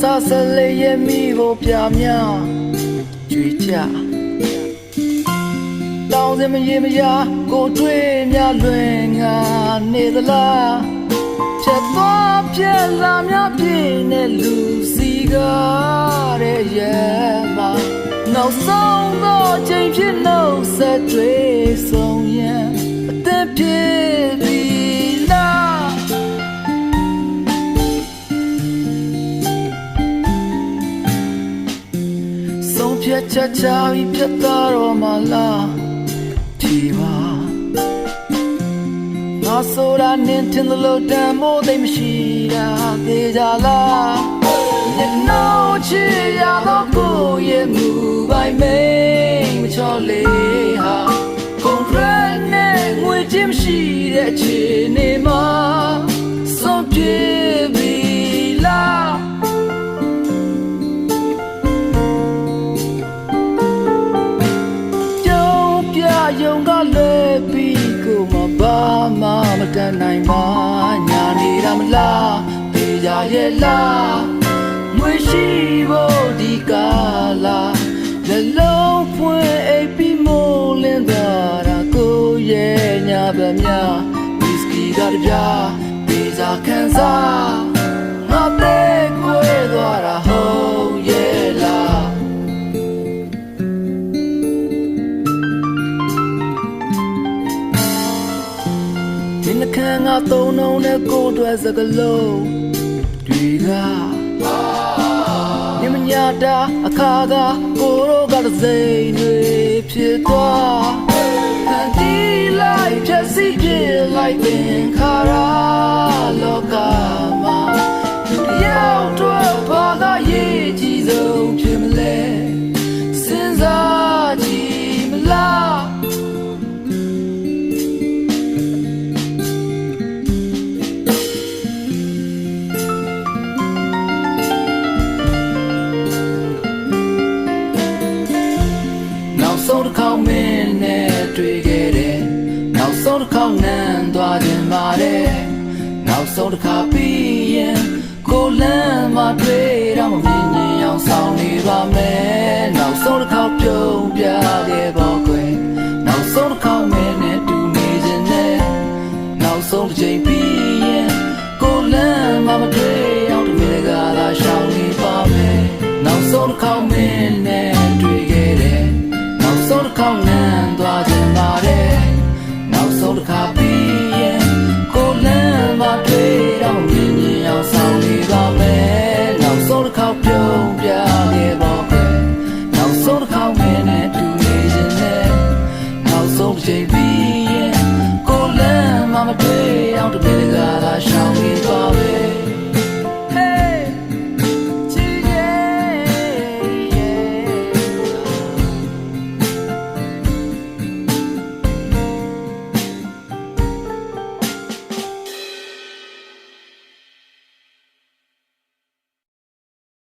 ဆာဆလေးရဲ့မိကိုပြမြကြွေချတောင်းစင်မရေမရကိုတွေ့မြလွင်ငါနေသလားချက်သွားပြက်လာများပြင်းတဲ့လူစီကားတဲ့ရဲ့မှာနောက်ဆုံးတော့ချိန်ဖြစ်လို့ဆက်တွေ့ဆုံးရ ဆုံးဖြတ်ချက်ချပြီးပြတ်သားတော့မလားဖြေပါငါဆိုတာနင်းတင်သလိုတန်မိုးသိမ်းမရှိတာသေးကြလားညနှောချီရတော့ကိုရဲ့မူပိုင်မိန်မချော်လေဟာကွန်ထရက်နဲ့ငွေချင်း ရဲ့လားငွေရှိဖို့ဒီကာလာလည်းလုံးဖွင့်အိပ်ပြီးမိုးလင်းသွားတာကိုရဲ့ညာဗမြဝီစကီကတပြားပေစာခံစားငါတဲ့ကိုယ်သွားတာဟုတ်ရဲ့လားဒီနှခမ်းကသုံးလုံးနဲ့ကိုယ်အတွက်စကလုံးတွေ ကညမညာတာအခါကကိုရောကတစိမ့်တွေဖြစ်သွားဟန်ဒီလိုက်ဖြက်စီးပြလိုက်ပင်ခါရာ ဆုံးတစ်ခေါက်မင်းနဲ့တွေ့ခဲ့တယ်နောက်ဆုံးတစ်ခေါက်နမ်းသွားခြင်းပါတယ်နောက်ဆုံးတစ်ခါပြီးရင်ကိုလမ်းမှာတွေ့တော့မမြင်ရင်အောင်ဆောင်နေပါမယ်နောက်ဆုံးတစ်ခေါက်ပြုံးပြခဲ့ပါ